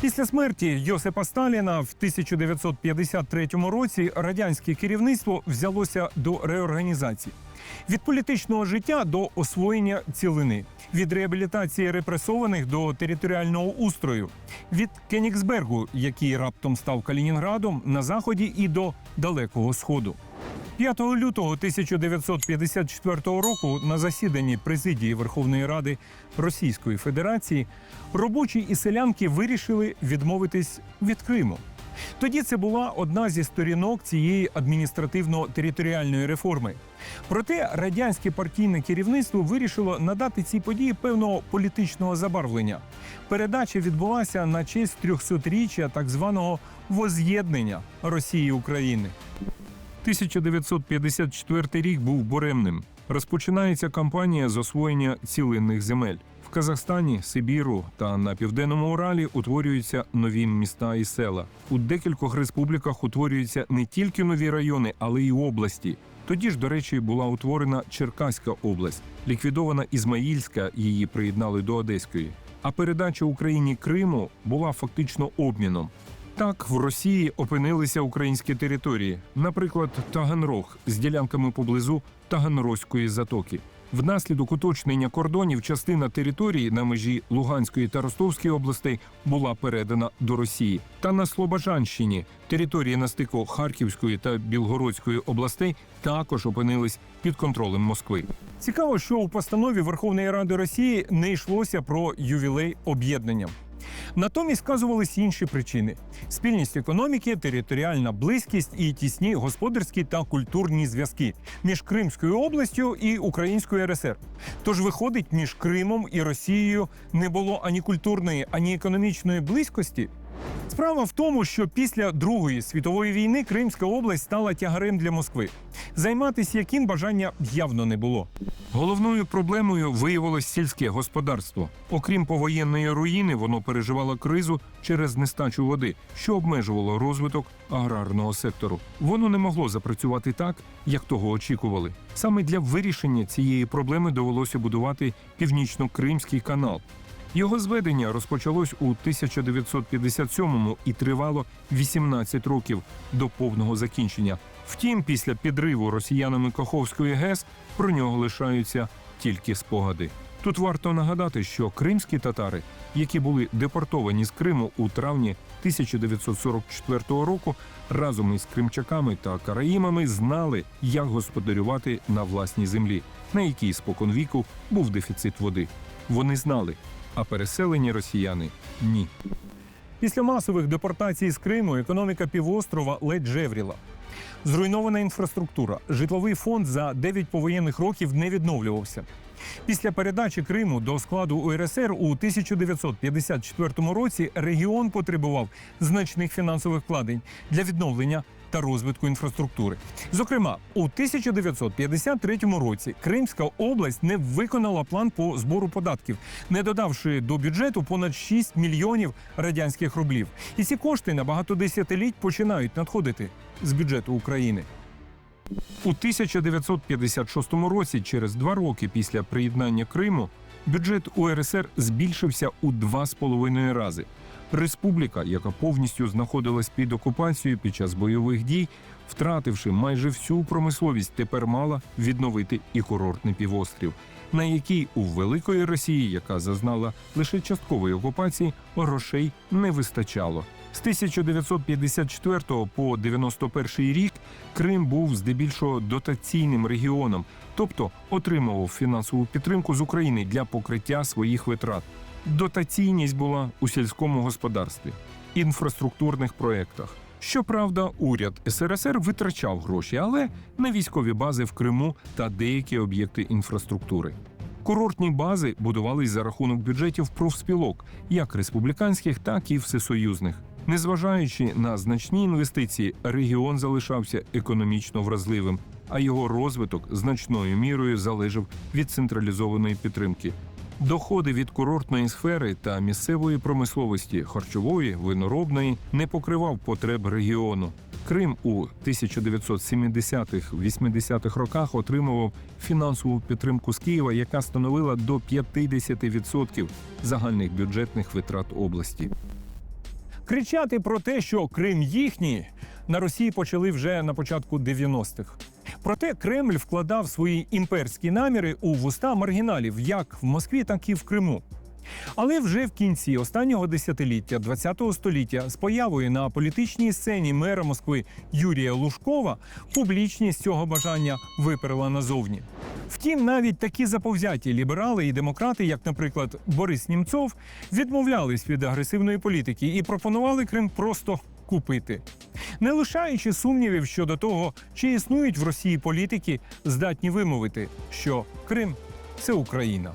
Після смерті Йосипа Сталіна в 1953 році радянське керівництво взялося до реорганізації від політичного життя до освоєння цілини, від реабілітації репресованих до територіального устрою, від Кенігсбергу, який раптом став Калінінградом на заході, і до далекого сходу. 5 лютого 1954 року на засіданні президії Верховної Ради Російської Федерації робочі і селянки вирішили відмовитись від Криму. Тоді це була одна зі сторінок цієї адміністративно-територіальної реформи. Проте радянське партійне керівництво вирішило надати цій події певного політичного забарвлення. Передача відбулася на честь 300-річчя так званого воз'єднання Росії і України. 1954 рік був буремним. Розпочинається кампанія з освоєння цілинних земель. В Казахстані, Сибіру та на південному Уралі утворюються нові міста і села. У декількох республіках утворюються не тільки нові райони, але й області. Тоді ж, до речі, була утворена Черкаська область, ліквідована Ізмаїльська, її приєднали до Одеської. А передача Україні Криму була фактично обміном. Так, в Росії опинилися українські території, наприклад, Таганрог з ділянками поблизу Таганрозької затоки. Внаслідок уточнення кордонів частина території на межі Луганської та Ростовської областей була передана до Росії. Та на Слобожанщині території на стику Харківської та Білгородської областей також опинились під контролем Москви. Цікаво, що у постанові Верховної Ради Росії не йшлося про ювілей об'єднання. Натомість вказувались інші причини: спільність економіки, територіальна близькість і тісні господарські та культурні зв'язки між Кримською областю і Українською РСР. Тож виходить, між Кримом і Росією не було ані культурної, ані економічної близькості. Справа в тому, що після Другої світової війни Кримська область стала тягарем для Москви, займатися яким бажання явно не було. Головною проблемою виявилось сільське господарство. Окрім повоєнної руїни, воно переживало кризу через нестачу води, що обмежувало розвиток аграрного сектору. Воно не могло запрацювати так, як того очікували. Саме для вирішення цієї проблеми довелося будувати північно-кримський канал. Його зведення розпочалось у 1957-му і тривало 18 років до повного закінчення. Втім, після підриву росіянами Каховської ГЕС про нього лишаються тільки спогади. Тут варто нагадати, що кримські татари, які були депортовані з Криму у травні 1944 року, разом із кримчаками та караїмами знали, як господарювати на власній землі, на якій споконвіку був дефіцит води. Вони знали, а переселені росіяни ні. Після масових депортацій з Криму економіка півострова ледь жевріла. Зруйнована інфраструктура, житловий фонд за 9 повоєнних років не відновлювався. Після передачі Криму до складу УРСР у 1954 році регіон потребував значних фінансових вкладень для відновлення та розвитку інфраструктури. Зокрема, у 1953 році Кримська область не виконала план по збору податків, не додавши до бюджету понад 6 мільйонів радянських рублів. І ці кошти на багато десятиліть починають надходити з бюджету України. У 1956 році, через два роки після приєднання Криму, бюджет УРСР збільшився у два з половиною рази. Республіка, яка повністю знаходилась під окупацією під час бойових дій, втративши майже всю промисловість, тепер мала відновити і курортний півострів, на який у великої Росії, яка зазнала лише часткової окупації, грошей не вистачало. З 1954 по 91 рік Крим був здебільшого дотаційним регіоном, тобто отримував фінансову підтримку з України для покриття своїх витрат. Дотаційність була у сільському господарстві, інфраструктурних проєктах. Щоправда, уряд СРСР витрачав гроші, але на військові бази в Криму та деякі об'єкти інфраструктури. Курортні бази будувались за рахунок бюджетів профспілок, як республіканських, так і всесоюзних. Незважаючи на значні інвестиції, регіон залишався економічно вразливим, а його розвиток значною мірою залежав від централізованої підтримки. Доходи від курортної сфери та місцевої промисловості, харчової, виноробної не покривав потреб регіону. Крим у 1970-80-х роках отримував фінансову підтримку з Києва, яка становила до 50% загальних бюджетних витрат області. Кричати про те, що Крим їхній, на Росії почали вже на початку 90-х. Проте Кремль вкладав свої імперські наміри у вуста маргіналів як в Москві, так і в Криму. Але вже в кінці останнього десятиліття ХХ століття з появою на політичній сцені мера Москви Юрія Лужкова публічність цього бажання виперла назовні. Втім, навіть такі заповзяті ліберали і демократи, як, наприклад, Борис Німцов, відмовлялись від агресивної політики і пропонували Крим просто купити, не лишаючи сумнівів щодо того, чи існують в Росії політики, здатні вимовити, що Крим це Україна.